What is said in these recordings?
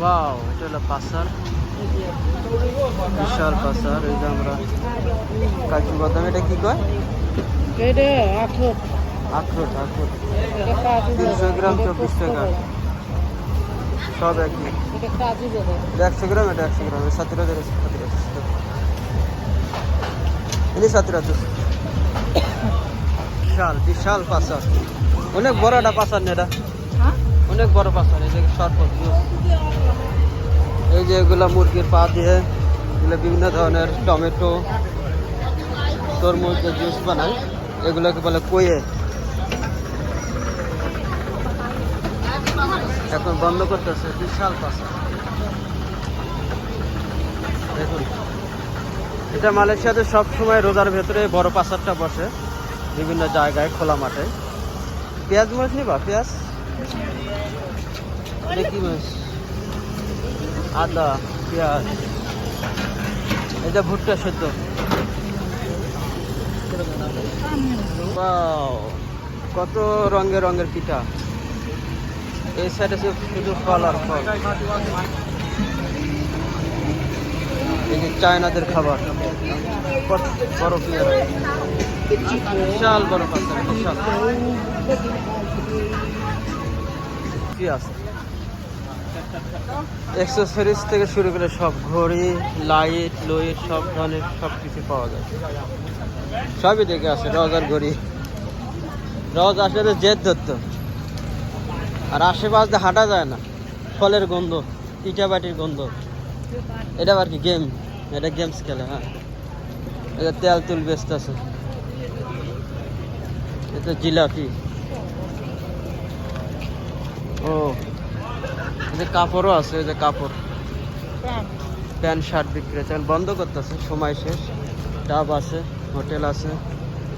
Wow এটা হলো পাসার। বিশাল পাসার এই যে আমরা কাজু বাদাম এটা কি কয়? এটা আখরোট। আখরোট এটা তিনশো গ্রাম চব্বিশ টাকা। সব একই। এটা এটা একশো গ্রাম এটা একশো গ্রাম। সতেরো দেড় সতেরো তো বিশাল বিশাল পাসার। অনেক বড় একটা পাসার না এটা? হ্যাঁ? অনেক বড় পাসার এই যে সরপত। এই যে এগুলা মুরগির পা দিয়ে এগুলো বিভিন্ন ধরনের টমেটো তরমুজ জুস বানায়। এগুলোকে বলে কয়ে। এখন বন্ধ করতেছে বিশাল পাশা দেখুন। এটা মালয়েশিয়াতে সব সময় রোজার ভেতরে বড় পাসারটা বসে বিভিন্ন জায়গায় খোলা মাঠে। পেঁয়াজ মাছ নিবা? পেঁয়াজ? কি মাছ? আদা, পেঁয়াজ এটা ভুট্টা সেদ্ধ। কত রঙের রঙের পিঠা। এই সাইডে শুধু ফল আর ফল। এই যে চায়নাদের খাবার। বড় পেয়ারা বিশাল বড় পাতা বিশাল। কি আছে এক্সেসরিজ থেকে শুরু করে সব ঘড়ি লাইট লইট সব ধরনের সব কিছু পাওয়া যায়। সবই দেখে আছে রজার ঘড়ি। রজ আসলে জেদ ধরতো। আর আশেপাশে হাঁটা যায় না। ফলের গন্ধ, ইটা বাটির গন্ধ। এটা আর কি গেম এটা গেমস খেলে হ্যাঁ। এটা তেল তুল ব্যস্ত আছে। এটা জিলাপি। ও। যে কাপড়ও আছে এই যে কাপড়। প্যান্ট। শার্ট বিক্রি হচ্ছে বন্ধ করতেছে সময় শেষ। ডাব আছে হোটেল আছে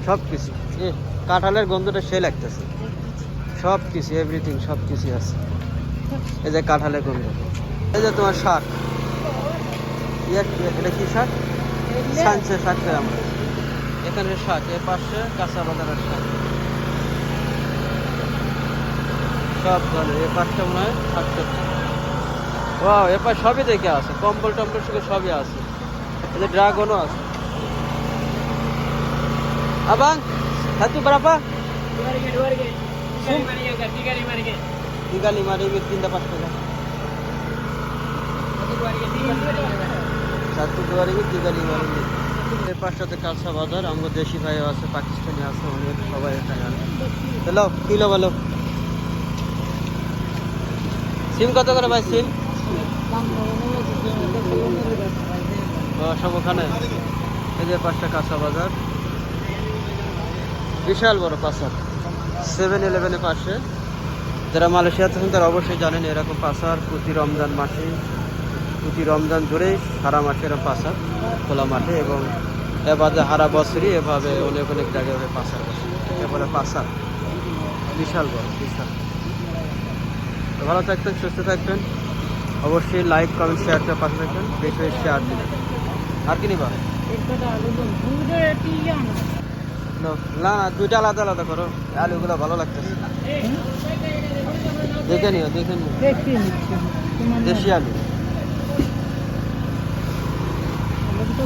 সব কিছু এ কাঁঠালের গন্ধটা সে লাগতেছে। সব কিছু এভরিথিং সব কিছু আছে। এই যে কাঁঠালের গন্ধ। এই যে তোমার শাক। এটা কি শাক? সানসে শাক আমরা। এখানে শাক এর পাশে কাঁচা বাজারের শাক। সব ধরনের এ পাশটা মনে হয় সবজি ওয়াও এ পাশ সবই দেখে আছে কম্বল টম্বল সুখে সবই আছে। যে ড্রাগনও আছে abang satu berapa tiga lima ribu tiga pas টাকা ribu tiga lima ribu এই পাঁচটাতে কাঁচা বাজার আমাদের দেশি ভাইও আছে পাকিস্তানি আছে অনেক সবাই এখানে হ্যালো কিলো বলো সিম কত করে ভাই সিম? সব ওখানে? এই যে পাঁচটা কাঁচা বাজার। বিশাল বড় পাসার সেভেন ইলেভেনের পাশে। যারা মালয়েশিয়াতে আছেন, তারা অবশ্যই জানেন এরকম পাসার প্রতি রমজান মাসে, প্রতি রমজান জুড়েই সারা মাসে এরকম পাসার খোলা মাঠে এবং এবারে হারা বছরই এভাবে অনেক অনেক জায়গায় পাসার বসে। একে বলে পাসার বিশাল বড়, বিশাল। ভালো থাকবেন, সুস্থ থাকবেন। অবশ্যই লাইক কমেন্ট শেয়ারটা পাশে থাকবেন। বেশি বেশি শেয়ার দিবেন। আর কি নিবা? না না, দুইটা আলাদা আলাদা করো। আলুগুলো ভালো লাগতেছে। দেখে নিও দেখে নিও। দেশি আলু। তো